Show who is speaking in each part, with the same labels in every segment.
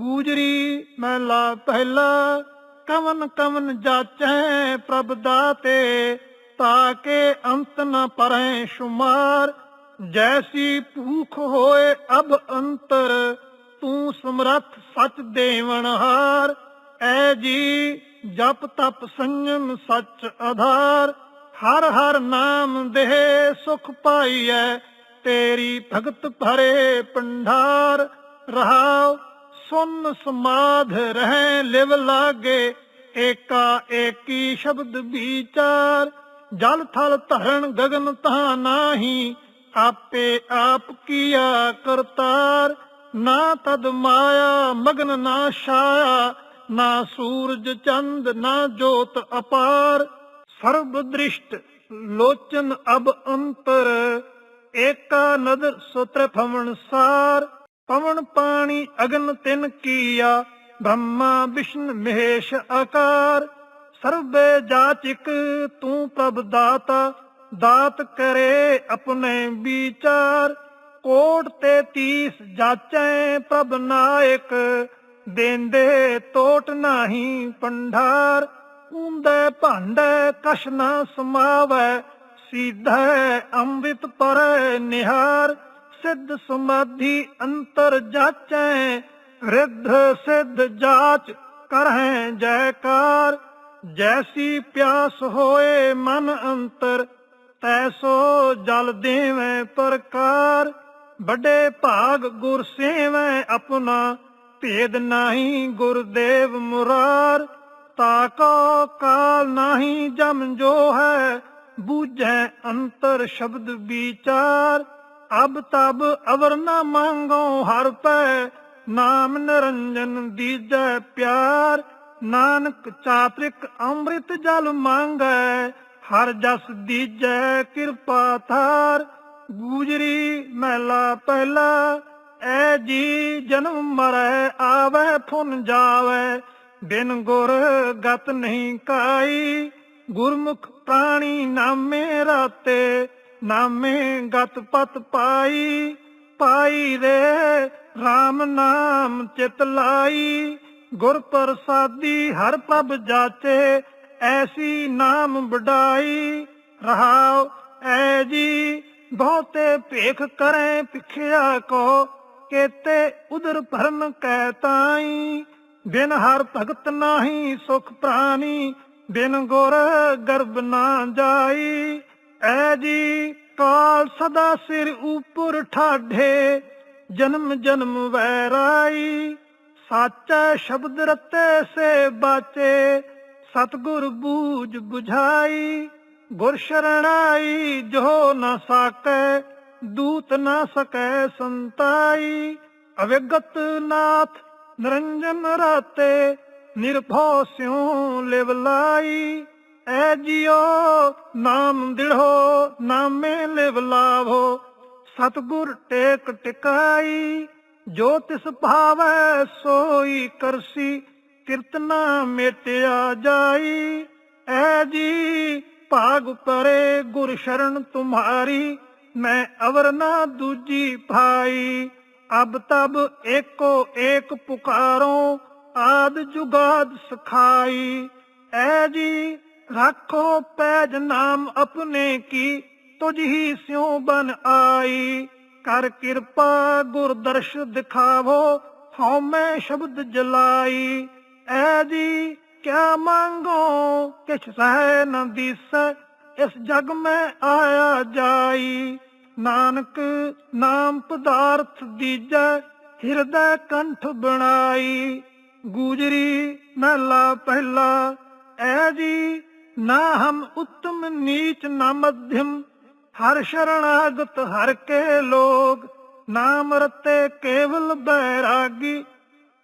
Speaker 1: ਗੂਜਰੀ ਮਹਿਲਾ ਪਹਿਲਾ, ਕਵਨ ਕਵਨ ਜਾਚੈ ਪ੍ਰਭ ਦਾਤੇ ਤਾਕੇ ਅੰਤ ਨ ਪਰੈ ਸ਼ੁਮਾਰ। ਜੈਸੀ ਭੂਖ ਹੋਏ ਅਬ ਅੰਤਰ, ਤੂੰ ਸਮਰੱਥ ਸਚ ਦੇਵਨ ਹਾਰ। ਐ ਜੀ, ਜਪ ਤਪ ਸੰਜਮ ਸਚ ਆਧਾਰ। ਹਰ ਹਰ ਨਾਮ ਦੇਹ ਸੁਖ ਪਾਈਐ, ਤੇਰੀ ਭਗਤ ਭਰੇ ਪੰਡਾਰ ਰਹਾਓ ਸੁਨ ਸਮਾਧ ਰਹਿ ਲਿਵ ਲਾਗੇ, ਏਕਾ ਏਕੀ ਸ਼ਬਦ ਵਿਚਾਰ। ਜਲ ਥਲ ਧਰਨ ਗਗਨ ਤਾ ਨਾਹੀ, ਆਪੇ ਆਪ ਕੀਆ ਕਰਤਾਰ। ਨਾ ਤਦ ਮਾਇਆ ਮਗਨ ਨਾ ਛਾਇਆ, ਨਾ ਸੂਰਜ ਚੰਦ ਨਾ ਜੋਤ ਅਪਾਰ। ਸਰਬ ਦ੍ਰਿਸ਼ਟ ਲੋਚਨ ਅਬ ਅੰਤਰ, ਏਕਾ ਨਦਰ ਸੁਤਰ ਭਵਨ ਸਾਰ। ਪਵਨ ਪਾਣੀ ਅਗਨ ਤਿਨ ਕੀਆ, ਬ੍ਰਹਮਾ ਵਿਸ਼ਨ ਮਹੇਸ਼ ਆਕਾਰ। ਸਰਬੇ ਜਾਚਿਕ ਤੂੰ ਪ੍ਰਭ ਦਾਤਾ, ਦਾਤ ਕਰੇ ਆਪਣੇ ਵਿਚਾਰ। ਕੋਟ ਤੇ ਤੀਸ ਜਾਚੈ ਪ੍ਰਭ ਨਾਇਕ, ਦੇਂਦੇ ਟੋਟ ਨਹੀਂ ਪੰਡਾਰ। ਉਂਦੇ ਭਾਂਡੇ ਕਛ ਨਾ ਸਮਾਵੈ, ਸੀਧੈ ਅੰਮ੍ਰਿਤ ਪਰ ਨਿਹਾਰ। ਸਿੱਧ ਸਮਾਧੀ ਅੰਤਰ ਜਾਚੈ, ਰਿੱਧ ਸਿੱਧ ਜਾਚ ਕਰਹਿ ਜੈਕਾਰ। ਜੈਸੀ ਪਿਆਸ ਹੋਏ ਮਨ ਅੰਤਰ, ਤੈਸੋ ਜਲ ਦੇਵੈ ਪ੍ਰਕਾਰ। ਵੱਡੇ ਭਾਗ ਗੁਰ ਸੇਵੈ ਆਪਣਾ, ਭੇਦ ਨਹੀਂ ਗੁਰਦੇਵ ਮੁਰਾਰ। ਤਾਕੋ ਕਾਲ ਨਹੀਂ ਜਮ ਜੋ ਹੈ ਬੂਝੈ ਅੰਤਰ ਸ਼ਬਦ ਵਿਚਾਰ। ਅਬ ਤਬ ਅਵਰ ਨਾ ਮੰਗੋ ਹਰ ਪੈ, ਨਾਮ ਨਿਰੰਜਨ ਦੀਜੈ ਪਿਆਰ। ਨਾਨਕ ਚਾਤ੍ਰਿਕ ਅੰਮ੍ਰਿਤ ਜਲ ਮੰਗੈ, ਹਰ ਜਸ ਦੀਜੈ ਕਿਰਪਾ ਥਾਰ। ਗੂਜਰੀ ਮਹਿਲਾ ਪਹਿਲਾ, ਐ ਜੀ ਜਨਮ ਮਰੈ, ਆਵੈ ਫੁਨ ਜਾਵੈ। ਬਿਨ ਗੁਰ ਗਤ ਨਹੀਂ ਕਾਈ, ਗੁਰਮੁਖ ਪ੍ਰਾਣੀ ਨਾਮੇ ਰਾਤੇ। ਨਾਮੇ ਗਤ ਪਤ ਪਾਈ ਪਾਈ ਰੇ RAM ਨਾਮ ਚਿਤ ਲਾਈ। ਗੁਰ ਪ੍ਰਸਾਦੀ ਹਰ ਪ੍ਰਭ ਜਾਚੇ, ਐਸੀ ਨਾਮ ਵਡਾਈ। ਰਹਾਉ, ਐ ਜੀ, ਬਹੁਤੇ ਭੇਖ ਕਰੇ ਭਿਖਿਆ ਕੋ, ਕੇਤੇ ਉਦਰ ਭਰਨ ਕੈ ਤਾਈ। ਬਿਨ ਹਰ ਭਗਤ ਨਾਹੀ ਸੁਖ ਪ੍ਰਾਨੀ, ਬਿਨ ਗੁਰ ਗਰਬ ਨਾ ਜਾਈ। ਐ ਜੀ ਕਾਲ ਸਦਾ ਸਿਰ ਉਪਰ ਠਾਢੇ, ਜਨਮ ਜਨਮ ਵੈਰਾਈ। ਸਾਚਾ ਸ਼ਬਦ ਰਤੇ ਸੇ ਬਾਚੇ, ਸਤਗੁਰ ਬੂਝ 부ਝਾਈ ਗੁਰ ਸ਼ਰਣਾਈ ਜੋ ਨਾ ਸਾਕੈ, ਦੂਤ ਨ ਸਕੈ ਸੰਤਾਈ। ਅਵਿਗਤ ਨਾਥ ਨਿਰੰਜਨ ਰਾਤੇ, ਨਿਰਭਉ ਸਿਉ ਲਿਵ ਲਾਈ। ਐ ਜਿਉ ਨਾਮ ਦਿੜੋ, ਨਾਮੇ ਲਿਵ ਲਾਭੋ ਸਤਗੁਰ ਟੇਕ ਟਿਕਾਈ, ਜੋ ਤਿਸ ਭਾਵੈ ਸੋਈ ਕਰਸੀ ਕੀਰਤਨਾ ਮੇਟਿਆ ਜਾਈ। ਐ ਜੀ, ਭਾਗ ਪਰੇ ਗੁਰ ਸ਼ਰਨ ਤੁਮਾਰੀ, ਮੈਂ ਅਵਰ ਨਾ ਦੂਜੀ ਭਾਈ। ਅਬ ਤਬ ਏਕੋ ਏਕ ਪੁਕਾਰੋ, ਆਦ ਜੁਗਾਦ ਸਖਾਈ। ਐ ਜੀ ਰੱਖੋ ਪੈਜ ਨਾਮ ਆਪਣੇ ਕੀ, ਤੁਝ ਹੀ ਸਿਉ ਬਨ ਆਈ। ਕਰ ਕਿਰਪਾ ਗੁਰ ਦਿਖਾਵੋ, ਹਉ ਮੈਂ ਸ਼ਬਦ ਜਲਾਈ। ਐ ਜੀ, ਕਿਆ ਮੰਗੋ, ਕਿਛ ਸਹਿ ਨ ਦਿਸੈ, ਇਸ ਜਗ ਮੈਂ ਆਇਆ ਜਾਈ। ਨਾਨਕ, ਨਾਮ ਪਦਾਰਥ ਦੀਜੈ, ਹਿਰਦੈ ਕੰਠ ਬਣਾਈ। ਗੂਜਰੀ, ਮਹਿਲਾ ਪਹਿਲਾ, ਐ ਜੀ ਨਾ ਹਮ ਉੱਤਮ ਨੀਚ ਨਾ ਮਧਿਮ ਹਰ ਸ਼ਰਣਾਗਤ ਹਰ ਕੇ ਲੋਗ, ਨਾਮ ਰਤੇ ਕੇਵਲ ਬੈਰਾਗੀ,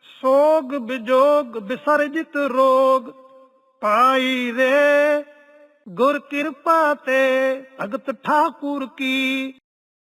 Speaker 1: ਸੋਗ ਵਿਜੋਗ ਵਿਸਰਜਿਤ ਰੋਗ, ਪਾਈ ਰੇ ਗੁਰ ਕਿਰਪਾ ਤੇ ਭਗਤ ਠਾਕੁਰ ਕੀ,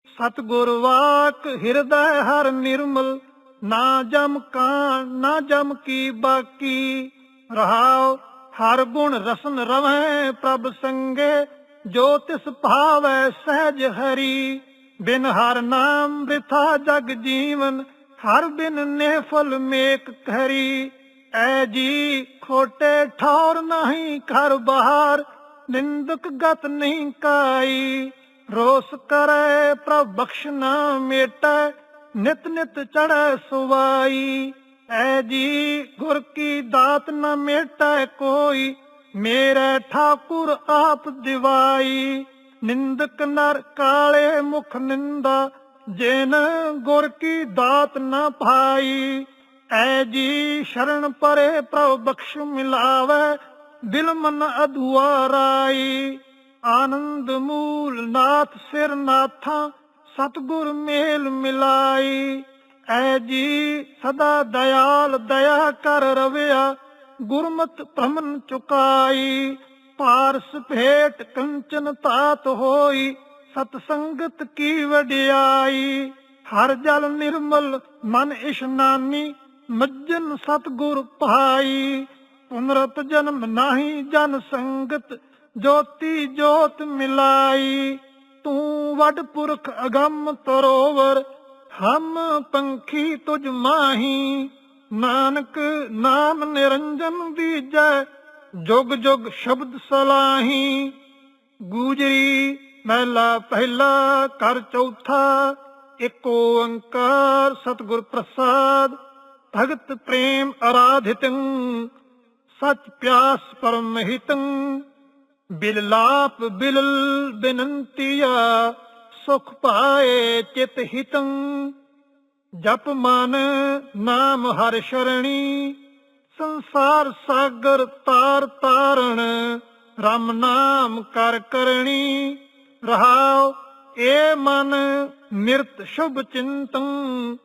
Speaker 1: ਸਤਗੁਰ ਵਾਕ ਹਿਰਦੈ ਹਰ ਨਿਰਮਲ, ਨਾ ਜਮ ਕਾਣ ਨਾ ਜਮ ਕੀ ਬਾਕੀ ਰਹਾਉ ਹਰ ਗੁਣ ਰਸਨ ਰਵੈ ਪ੍ਰਭ ਸੰਗੇ, ਜੋ ਤਿਸ ਭਾਵੈ ਸਹਿਜ ਹਰੀ। ਬਿਨ ਹਰ ਨਾਮ ਬਿਥਾ ਜਗ ਜੀਵਨ, ਹਰ ਬਿਨ ਨੇ ਫਲ ਮੇਕ ਕਰੀ ਐ ਜੀ ਖੋਟੇ ਠੌਰ ਨਹੀਂ ਘਰ ਬਾਹਰ, ਨਿੰਦਕ ਗਤ ਨਹੀਂ ਕਾਈ। ਰੋਸ ਕਰੈ ਪ੍ਰਭ ਬਖਸ਼ ਨਾ ਮੇਟੈ, ਨਿਤ ਨਿਤ ਚੜੈ ਸੁਵਾਈ। ਐ ਜੀ ਗੁਰ ਕੀ ਦਾਤ ਨ ਮੇਟੈ ਕੋਈ, ਮੇਰੇ ਠਾਕੁਰ ਆਪ ਦਿਵਾਈ। ਨਿੰਦਕ ਨਰ ਕਾਲੇ ਮੁਖ ਨਿੰਦਾ, ਜਿਨ ਗੁਰ ਕੀ ਦਾਤ ਨ ਭਾਈ। ਐ ਜੀ ਸ਼ਰਨ ਪਰੇ ਪ੍ਰਭ ਬਖਸ਼ ਮਿਲਾਵੇ, ਦਿਲ ਮਨ ਅਧੁਆਰਾਈ ਆਨੰਦ ਮੂਲ ਨਾਥ ਸਿਰ ਨਾਥਾ, ਸਤਗੁਰ ਮੇਲ ਮਿਲਾਈ। ਐ ਜੀ ਸਦਾ ਦਇਆਲ ਦਇਆ ਕਰ ਰਵਿਆ, ਗੁਰਮਤ ਭ੍ਰਮਨ ਚੁਕਾਈ। ਪਾਰਸ ਭੇਟ ਕੰਚਨ ਤਾਤ ਹੋਈ ਸਤ ਸੰਗਤ ਕੀ ਵਡਿਆਈ। ਹਰ ਜਲ ਨਿਰਮਲ ਮਨ ਇਸ਼ਨਾਨੀ ਮੱਜਨ ਸਤਗੁਰ ਭਾਈ। ਪੁਨਰਤ ਜਨਮ ਨਾਹੀ ਜਨ ਸੰਗਤ, ਜੋਤੀ ਜੋਤ ਮਿਲਾਈ। ਤੂੰ ਵਡ ਪੁਰਖ ਅਗੰਮ ਤਰੋਵਰ ਹਮ ਪੰਖੀ ਤੁਝ ਮਾਹੀ, ਨਾਨਕ ਨਾਮ ਨਿਰੰਜਨ ਦੀਜੈ ਜੁਗ ਜੁਗ ਸ਼ਬਦ ਸਲਾਹੀ। ਗੂਜਰੀ ਮਹਿਲਾ ਪਹਿਲਾ ਕਰ ਚੌਥਾ, ਇੱਕ ਓੰਕਾਰ ਸਤਿਗੁਰ ਪ੍ਰਸਾਦ। ਭਗਤ ਪ੍ਰੇਮ ਆਰਾਧਿਤੰ ਸਚ ਪਿਆਸ ਪਰਮ ਹਿਤੰ ਬਿਲਲਾਪ ਬਿਲ ਬਿਨੰਤੀਆ ਸੁਖ ਪਾਏ ਚਿਤ ਹਿਤੰ, ਜਪ ਮਨ ਨਾਮ ਹਰ ਸ਼ਰਣੀ, ਸੰਸਾਰ ਸਾਗਰ ਤਾਰ ਤਾਰਣ RAM ਨਾਮ ਕਰ ਕਰਣੀ। ਰਹਾਉ, ਏ ਮਨ ਨਿਰਤ ਸ਼ੁਭ ਚਿੰਤੰ,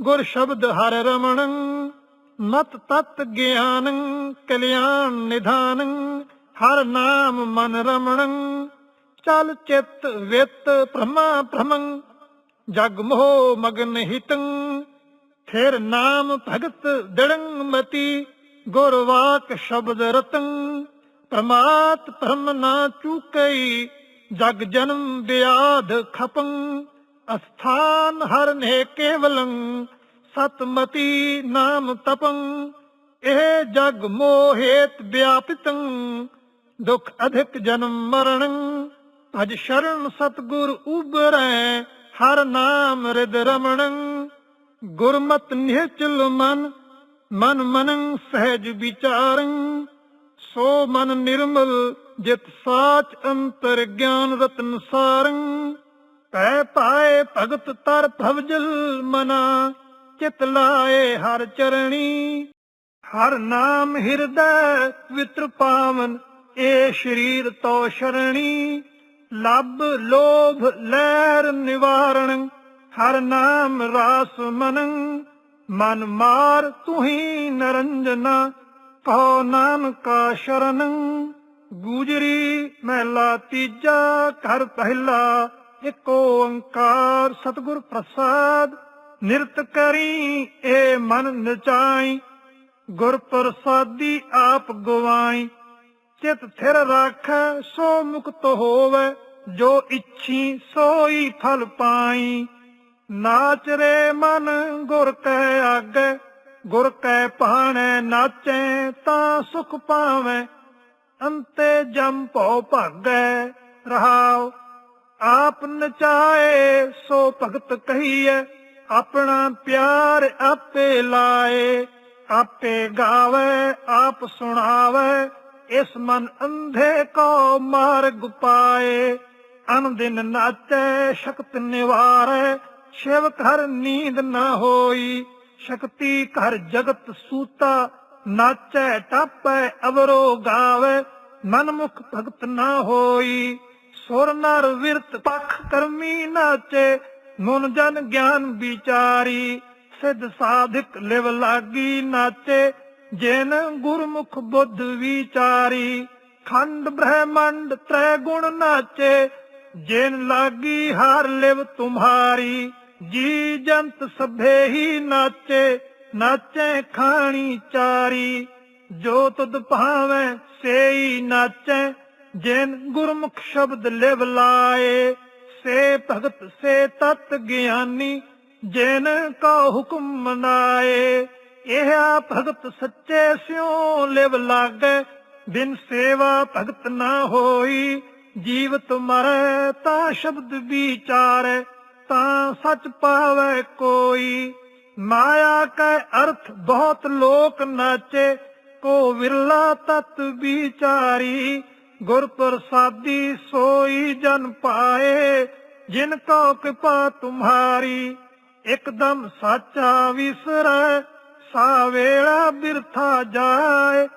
Speaker 1: ਗੁਰ ਸ਼ਬਦ ਹਰਿ ਰਮਣੰ, ਮਤ ਤਤ ਗਿਆਨੰ, ਕਲਿਆਣ ਨਿਧਾਨੰ, ਹਰ ਨਾਮ ਮਨ ਰਮਣੰ। ਚਲ ਚਿਤ ਵਿਤ ਭ੍ਰਮਾ ਭ੍ਰਮੰ, ਜਗ ਮੋਹ ਮਗਨ ਹਿਤੰ। ਫਿਰ ਨਾਮ ਭਗਤ ਦੜੰ ਮਤੀ, ਗੁਰ ਵਾਕ ਸ਼ਬਦ ਰਤੰ। ਪ੍ਰਮਾਤ ਭ੍ਰਮ ਨਾ ਚੁਕਈ, ਜਗ ਜਨਮ ਵਿਆਧ ਖਪੰ। ਅਸਥਾਨ ਹਰ ਨੇ ਕੇਵਲੰ, ਸਤਮਤੀ ਨਾਮ ਤਪੰ। ਇਹ ਜਗ ਮੋਹੇਤ ਵਿਆਪਿਤੰ, ਦੁਖ ਅਧਿਕ ਜਨਮ ਮਰਣੰ। ਅਜ ਸ਼ਰਨ ਸਤਗੁਰ ਉਬਰੈ ਹਰ ਨਾਮ ਰਿਦ ਰਮਣੰ। ਗੁਰਮਤ ਨਿਹਚਲ ਮਨ ਮਨ ਮਨੰ ਸਹਿਜ ਵਿਚਾਰੰ। ਸੋ ਮਨ ਨਿਰਮਲ, ਜਿਤ ਸਾਚ ਅੰਤਰ ਗਿਆਨ ਰਤਨ ਸਾਰੰ। ਪੈ ਪਾਏ ਭਗਤ ਤਰ ਭਵਜਲ ਮਨਾ, ਚਿਤ ਲਾਏ ਹਰ ਚਰਣੀ। ਹਰ ਨਾਮ ਹਿਰਦੈ ਪਵਿੱਤਰ ਪਾਵਨ, ਏ ਸ਼ਰੀਰ ਤੋ ਸ਼ਰਣੀ। ਲੱਭ, ਲੋਭ, ਲਹਿਰ ਨਿਵਾਰਣ, ਹਰ ਨਾਮ ਰਾਸ ਮਨੰ। ਮਨ ਮਾਰ ਤੁਹੀ ਨਰੰਜਨਾ ਕਹੋ ਨਾਨਕਾ ਸ਼ਰਨੰ। ਗੁਜਰੀ, ਮਹਿਲਾ ਤੀਜਾ, ਘਰ ਪਹਿਲਾ, ਇੱਕ ਓੰਕਾਰ, ਸਤਿਗੁਰ ਪ੍ਰਸਾਦ। ਨਿਰਤ ਕਰੀ, ਏ ਮਨ ਨਚਾਈ, ਗੁਰ ਪ੍ਰਸਾਦੀ ਆਪ ਗਵਾਈ। ਚਿਤ ਥਿਰ ਰੱਖ, ਸੋ ਮੁਕਤ ਹੋਵੇ, ਜੋ ਇੱਛੀ ਸੋਈ ਫਲ ਪਾਈ। ਨਾਚ ਰੇ ਮਨ, ਗੁਰ ਕੈ ਆਗੇ, ਗੁਰ ਕੈ ਪਾਣੈ ਨਾਚੈ ਤਾਂ ਸੁਖ ਪਾਵੇਂ। ਅੰਤੇ ਜਮ ਭਉ ਭਾਗੈ, ਰਹਾਉ, ਆਪ ਨਚਾਏ, ਸੋ ਭਗਤ ਕਹੀਐ, ਆਪਣਾ ਪਿਆਰ ਆਪੇ ਲਾਏ। ਆਪੇ ਗਾਵੇ, ਆਪ ਸੁਣਾਵੇ ਇਸ ਮਨ ਅੰਧੇ ਕੋ ਮਾਰਗ ਪਾਏ, ਅਨ ਨਾਚੈ, ਸ਼ਕਤ ਨਿਵਾਰੈ ਸ਼ਿਵ ਘਰ ਨੀਂਦ ਨਾ ਹੋਈ, ਸ਼ਕਤੀ ਘਰ ਜਗਤ ਸੂਤਾ, ਨਾਚੈ, ਟਾਪੈ, ਅਵਰੋ ਗਾਵੇ, ਮਨਮੁਖ ਭਗਤ ਨਾ ਹੋਈ, ਸੁਰ ਨਰ ਵਿਰਤ ਪਖ ਕਰਮੀ ਨਾਚੇ ਮਨ ਜਨ ਗਿਆਨ ਵਿਚਾਰੀ, ਸਿਧ ਸਾਧਕ ਲਿਵ ਲਾਗੀ ਨਾਚੇ ਜਿਨ ਗੁਰਮੁਖ ਬੁੱਧ ਵਿਚਾਰੀ, ਖੰਡ ਬ੍ਰਹਮੰਡ ਤ੍ਰੈ ਗੁਣ ਨਾਚੇ, ਜਿਨ ਲਾਗੀ ਹਾਰ ਲਿਵ ਤੁਮਹਾਰੀ ਜੀ ਜੰਤ ਸਭੇ ਹੀ ਨਾਚੇ ਨਾਚੇ ਖਾਣੀ ਚਾਰੀ, ਜੋ ਤੁਧ ਭਾਵੇਂ ਸੇਈ ਨਾਚੈ, ਜਿਨ ਗੁਰਮੁਖ ਸ਼ਬਦ ਲਿਵ ਲਾਏ, ਸੇ ਭਗਤ ਸੇ ਤਤ ਗਿਆਨੀ, ਜਿਨ ਕਾ ਹੁਕਮ ਮਨਾਏ। ਇਹ ਭਗਤ ਸੱਚੇ ਸਿਉ ਲਿਵ ਲਾਗੇ, ਬਿਨ ਸੇਵਾ ਭਗਤ ਨਾ ਹੋਈ। ਜੀਵਤ ਮਰੈ ਤਾਂ ਸ਼ਬਦ ਵਿਚਾਰੈ, ਤਾਂ ਸੱਚ ਪਾਵੇ ਕੋਈ। ਮਾਇਆ ਕੈ ਅਰਥ ਬਹੁਤ ਲੋਕ ਨਾਚੇ, ਕੋ ਵਿਰਲਾ ਤਤ ਵਿਚਾਰੀ। ਗੁਰ ਪ੍ਰਸਾਦੀ ਸੋਈ ਜਨ ਪਾਏ, ਜਿਨ ਕੋ ਕਿਰਪਾ ਤੁਮਹਾਰੀ ਇਕਦਮ ਸਾਚਾ ਵਿਸਰੈ ਸਾ ਵੇਲਾ ਬਿਰਥਾ ਜਾਏ,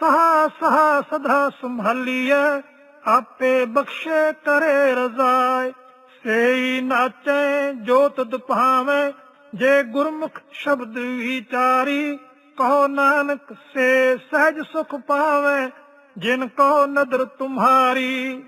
Speaker 1: ਸਹਾ ਸਹਾ ਸਦਾ ਸੰਭਾਲੀਐ, ਆਪੇ ਬਖਸ਼ੇ ਕਰੇ ਰਜ਼ਾਏ। ਸੇਈ ਨਾਚੈ ਜੋ ਤਦ ਭਾਵੇਂ, ਜੇ ਗੁਰਮੁਖ ਸ਼ਬਦ ਵਿਚਾਰੀ, ਕਹੋ ਨਾਨਕ ਸੇ ਸਹਿਜ ਸੁਖ ਪਾਵੇ, ਜਿਨ ਕੋ ਨਦਰ ਤੁਮਹਾਰੀ